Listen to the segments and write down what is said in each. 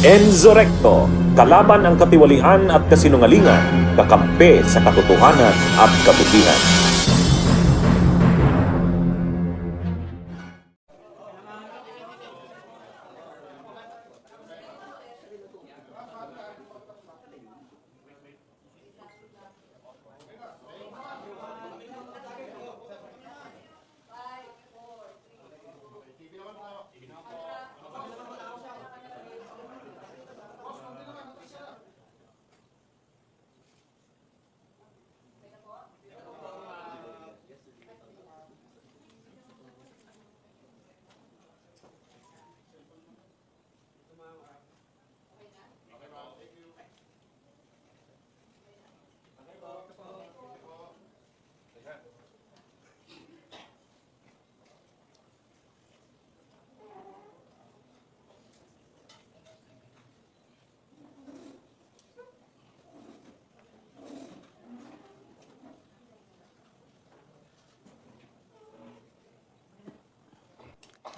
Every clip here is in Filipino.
Enzo Recto, kalaban ang katiwalian at kasinungalingan, kakampi sa katotohanan at kabutihan.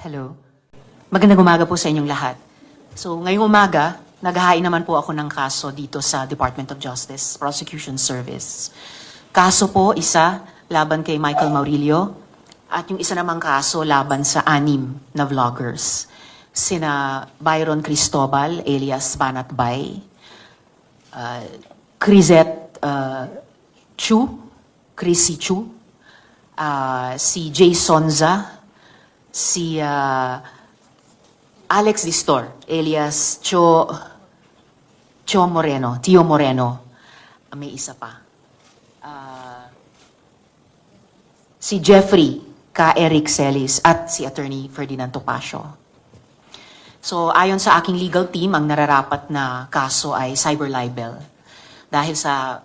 Hello. Magandang umaga po sa inyong lahat. So, ngayong umaga, naghahain naman po ako ng kaso dito sa Department of Justice, Prosecution Service. Kaso po, isa, laban kay Michael Maurilio, at yung isa namang kaso, laban sa anim na vloggers. Sina Byron Cristobal, alias Banat Bay, uh, Crisette uh, Chu, Chrissy Chu, uh, si Jay Sonza, si ah, Alex Distor, alias Cho, Cho Moreno, Tio Moreno. May isa pa. Ah, si Jeffrey K. Eric Celis at si Attorney Ferdinand Topacio. So, ayon sa aking legal team, ang nararapat na kaso ay cyber libel. Dahil sa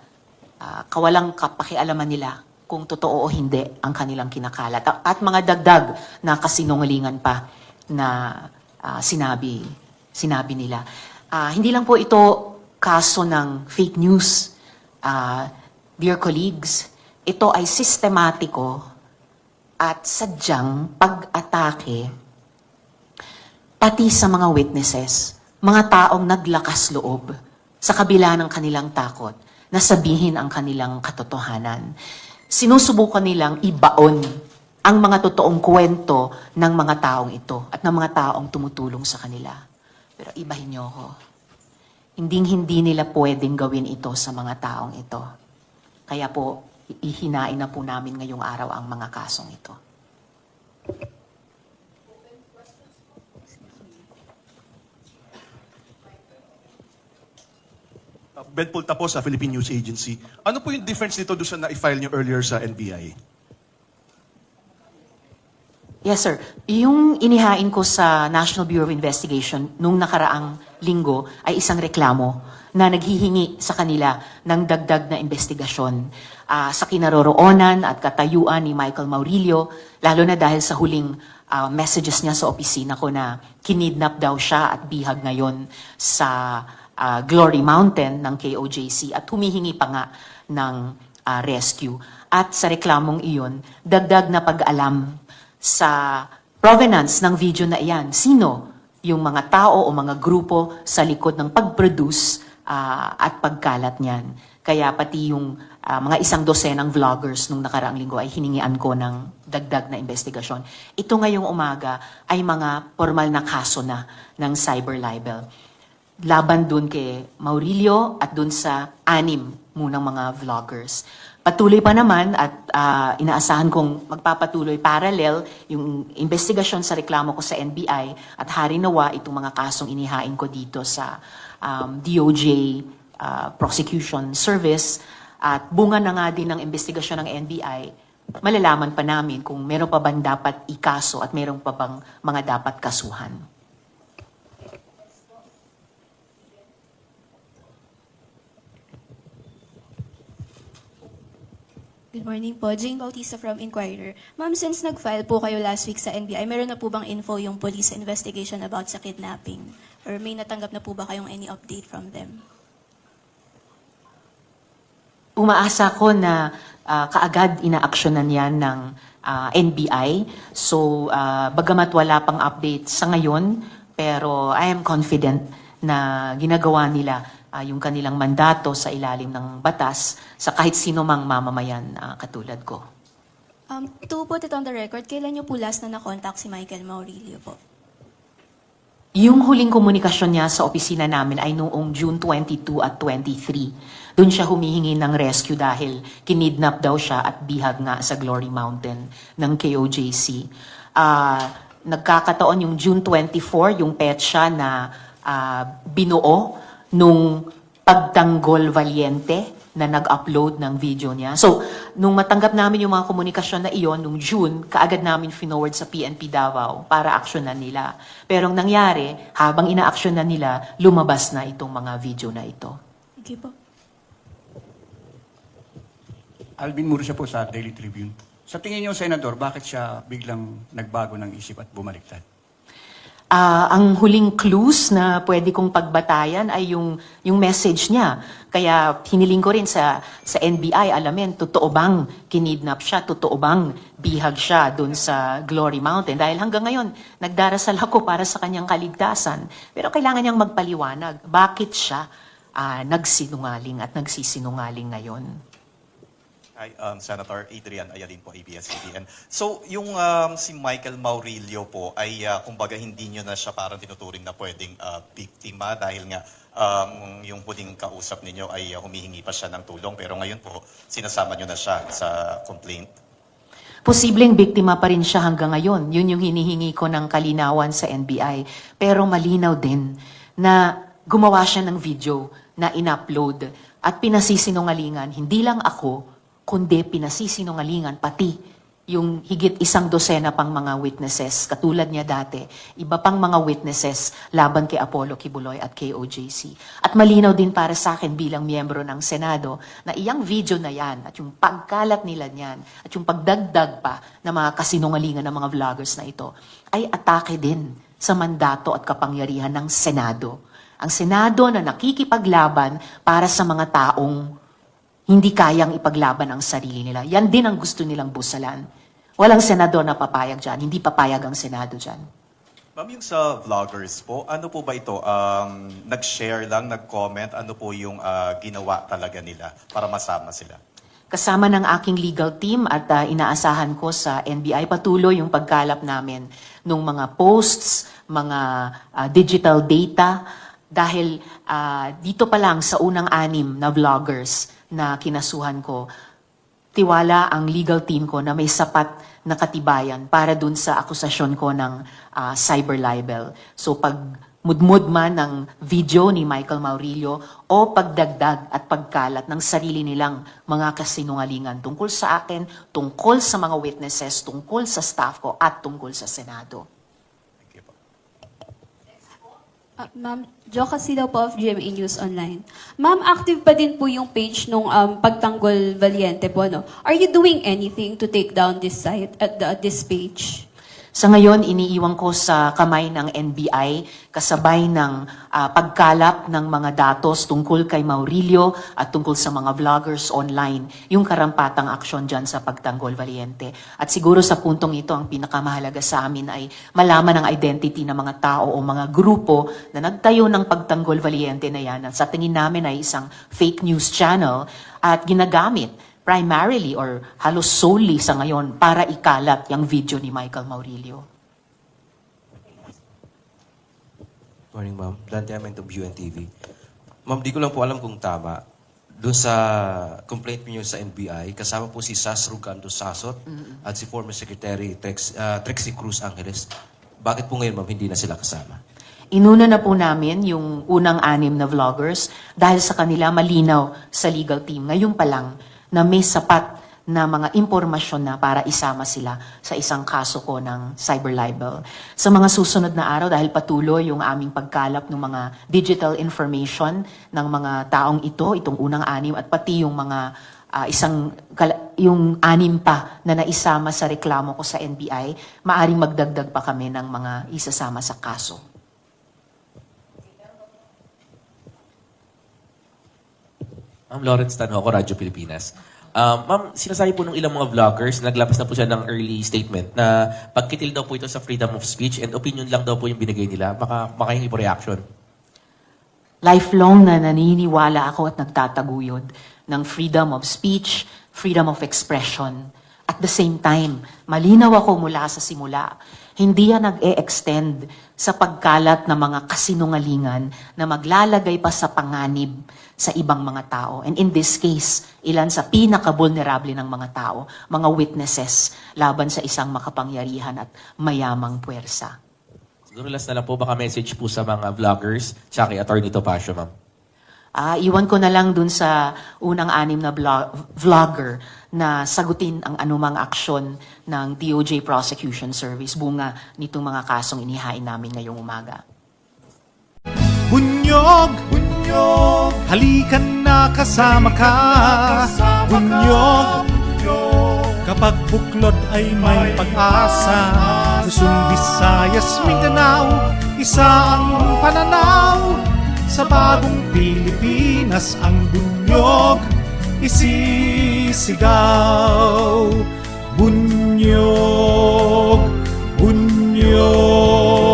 ah, kawalang kapakialaman nila kung totoo o hindi ang kanilang kinakalat. At, mga dagdag na kasinungalingan pa na ah, sinabi, sinabi nila. Ah, hindi lang po ito kaso ng fake news, ah, dear colleagues. Ito ay sistematiko at sadyang pag-atake pati sa mga witnesses, mga taong naglakas loob sa kabila ng kanilang takot na sabihin ang kanilang katotohanan. Sinusubukan nilang ibaon ang mga totoong kwento ng mga taong ito at ng mga taong tumutulong sa kanila. Pero ibahin niyo ako. Hinding-hindi nila pwedeng gawin ito sa mga taong ito. Kaya po, ihinain na po namin ngayong araw ang mga kasong ito. Ben Pulta po sa Philippine News Agency. Ano po yung difference nito doon sa na-file nyo earlier sa NBI? Yes, sir. Yung inihain ko sa National Bureau of Investigation nung nakaraang linggo ay isang reklamo na naghihingi sa kanila ng dagdag na investigasyon ah, sa kinaroroonan at katayuan ni Michael Maurilio, lalo na dahil sa huling ah, messages niya sa opisina ko na kinidnap daw siya at bihag ngayon sa ah, Glory Mountain ng KOJC at humihingi pa nga ng ah, rescue. At sa reklamong iyon, dagdag na pag-alam sa provenance ng video na iyan. Sino yung mga tao o mga grupo sa likod ng pag-produce ah, at pagkalat niyan. Kaya pati yung ah, mga isang dosenang vloggers nung nakaraang linggo ay hiningian ko ng dagdag na investigasyon. Ito ngayong umaga ay mga formal na kaso na ng cyber libel laban dun kay Maurilio at dun sa anim munang mga vloggers. Patuloy pa naman at ah, inaasahan kong magpapatuloy parallel yung investigasyon sa reklamo ko sa NBI at hari nawa itong mga kasong inihain ko dito sa um, DOJ ah, Prosecution Service at bunga na nga din ng investigasyon ng NBI malalaman pa namin kung meron pa bang dapat ikaso at meron pa bang mga dapat kasuhan. Good morning po. Jane Bautista from Inquirer. Ma'am, since nag-file po kayo last week sa NBI, meron na po bang info yung police investigation about sa kidnapping? Or may natanggap na po ba kayong any update from them? umaasa ko na ah, kaagad inaaksyonan yan ng ah, NBI. So, ah, bagamat wala pang update sa ngayon, pero I am confident na ginagawa nila ah, yung kanilang mandato sa ilalim ng batas sa kahit sino mang mamamayan ah, katulad ko. Um, to put it on the record, kailan niyo po last na na-contact si Michael Maurilio po? Yung huling komunikasyon niya sa opisina namin ay noong June 22 at 23. Doon siya humihingi ng rescue dahil kinidnap daw siya at bihag nga sa Glory Mountain ng KOJC. Ah, nagkakataon yung June 24, yung petsa na ah, binuo nung pagtanggol valiente na nag-upload ng video niya. So, nung matanggap namin yung mga komunikasyon na iyon, nung June, kaagad namin finoward sa PNP Davao para aksyonan nila. Pero ang nangyari, habang ina-aksyonan nila, lumabas na itong mga video na ito. Thank you po. Alvin Murcia po sa Daily Tribune. Sa tingin niyo, Senador, bakit siya biglang nagbago ng isip at bumaliktad? Ah, ang huling clues na pwede kong pagbatayan ay yung yung message niya. Kaya hiniling ko rin sa sa NBI alamin totoo bang kinidnap siya, totoo bang bihag siya doon sa Glory Mountain dahil hanggang ngayon nagdarasal ako para sa kanyang kaligtasan. Pero kailangan niyang magpaliwanag bakit siya ah, nagsinungaling at nagsisinungaling ngayon. Hi, um, Senator Adrian Ayalin po, ABS-CBN. So, yung um, si Michael Maurilio po ay uh, kumbaga hindi nyo na siya parang tinuturing na pwedeng uh, biktima dahil nga um, yung huling kausap ninyo ay uh, humihingi pa siya ng tulong pero ngayon po sinasama nyo na siya sa complaint. Posibleng biktima pa rin siya hanggang ngayon. Yun yung hinihingi ko ng kalinawan sa NBI. Pero malinaw din na gumawa siya ng video na in-upload at pinasisinungalingan, hindi lang ako, kundi pinasisinungalingan pati yung higit isang dosena pang mga witnesses, katulad niya dati, iba pang mga witnesses laban kay Apollo Kibuloy at kay. At malinaw din para sa akin bilang miyembro ng Senado na iyang video na yan at yung pagkalat nila niyan at yung pagdagdag pa ng mga kasinungalingan ng mga vloggers na ito ay atake din sa mandato at kapangyarihan ng Senado. Ang Senado na nakikipaglaban para sa mga taong hindi kayang ipaglaban ang sarili nila. Yan din ang gusto nilang busalan. Walang senador na papayag dyan. Hindi papayag ang Senado dyan. Ma'am, yung sa vloggers po, ano po ba ito? Um, nag-share lang, nag-comment, ano po yung uh, ginawa talaga nila para masama sila? Kasama ng aking legal team at ah, inaasahan ko sa NBI patuloy yung pagkalap namin ng mga posts, mga ah, digital data dahil ah, dito pa lang sa unang anim na vloggers na kinasuhan ko, tiwala ang legal team ko na may sapat na katibayan para dun sa akusasyon ko ng ah, cyber libel. So pag mudmud man ng video ni Michael Maurilio o pagdagdag at pagkalat ng sarili nilang mga kasinungalingan tungkol sa akin, tungkol sa mga witnesses, tungkol sa staff ko at tungkol sa Senado. Thank you po. Ah, Ma'am, Jo Casino po of GMA News Online. Ma'am, active pa din po yung page nung um, Pagtanggol Valiente po, no? Are you doing anything to take down this site, at the, this page? Sa ngayon, iniiwan ko sa kamay ng NBI kasabay ng ah, pagkalap ng mga datos tungkol kay Maurilio at tungkol sa mga vloggers online, yung karampatang aksyon dyan sa Pagtanggol Valiente. At siguro sa puntong ito, ang pinakamahalaga sa amin ay malaman ang identity ng mga tao o mga grupo na nagtayo ng Pagtanggol Valiente na yan. At sa tingin namin ay isang fake news channel at ginagamit primarily or halos solely sa ngayon para ikalat yung video ni Michael Maurilio. Morning, ma'am. Dante Amento of UNTV. Ma'am, di ko lang po alam kung tama. Doon sa complaint niyo sa NBI, kasama po si Sas Rugando Sasot at si former Secretary Trex, ah, Trexie Cruz Angeles. Bakit po ngayon, ma'am, hindi na sila kasama? Inuna na po namin yung unang anim na vloggers dahil sa kanila malinaw sa legal team. Ngayon pa lang na may sapat na mga impormasyon na para isama sila sa isang kaso ko ng cyber libel. Sa mga susunod na araw, dahil patuloy yung aming pagkalap ng mga digital information ng mga taong ito, itong unang anim, at pati yung mga ah, isang yung anim pa na naisama sa reklamo ko sa NBI, maaring magdagdag pa kami ng mga isasama sa kaso. Ma'am Lawrence Tanhoco, Radyo Pilipinas. Um, ma'am, sinasabi po ng ilang mga vloggers, naglabas na po siya ng early statement na pagkitil daw po ito sa freedom of speech and opinion lang daw po yung binigay nila. Maka, makahingi po reaction. Lifelong na naniniwala ako at nagtataguyod ng freedom of speech, freedom of expression. At the same time, malinaw ako mula sa simula, hindi yan nag-e-extend sa pagkalat ng mga kasinungalingan na maglalagay pa sa panganib sa ibang mga tao. And in this case, ilan sa pinaka-vulnerable ng mga tao, mga witnesses laban sa isang makapangyarihan at mayamang puwersa. Siguro last na lang po, baka message po sa mga vloggers, tsaka kay Attorney Topacio, ma'am. Ah, iwan ko na lang dun sa unang anim na vlog- vlogger na sagutin ang anumang aksyon ng DOJ Prosecution Service bunga nitong mga kasong inihain namin ngayong umaga. Bunyog, bunyog, halikan na kasama ka. Bunyog, kapag buklod ay may pag-asa. Luzon, Visayas, Mindanao, isa ang pananaw. Sa bagong Pilipinas ang bunyog isisigaw. Bunyog, bunyog.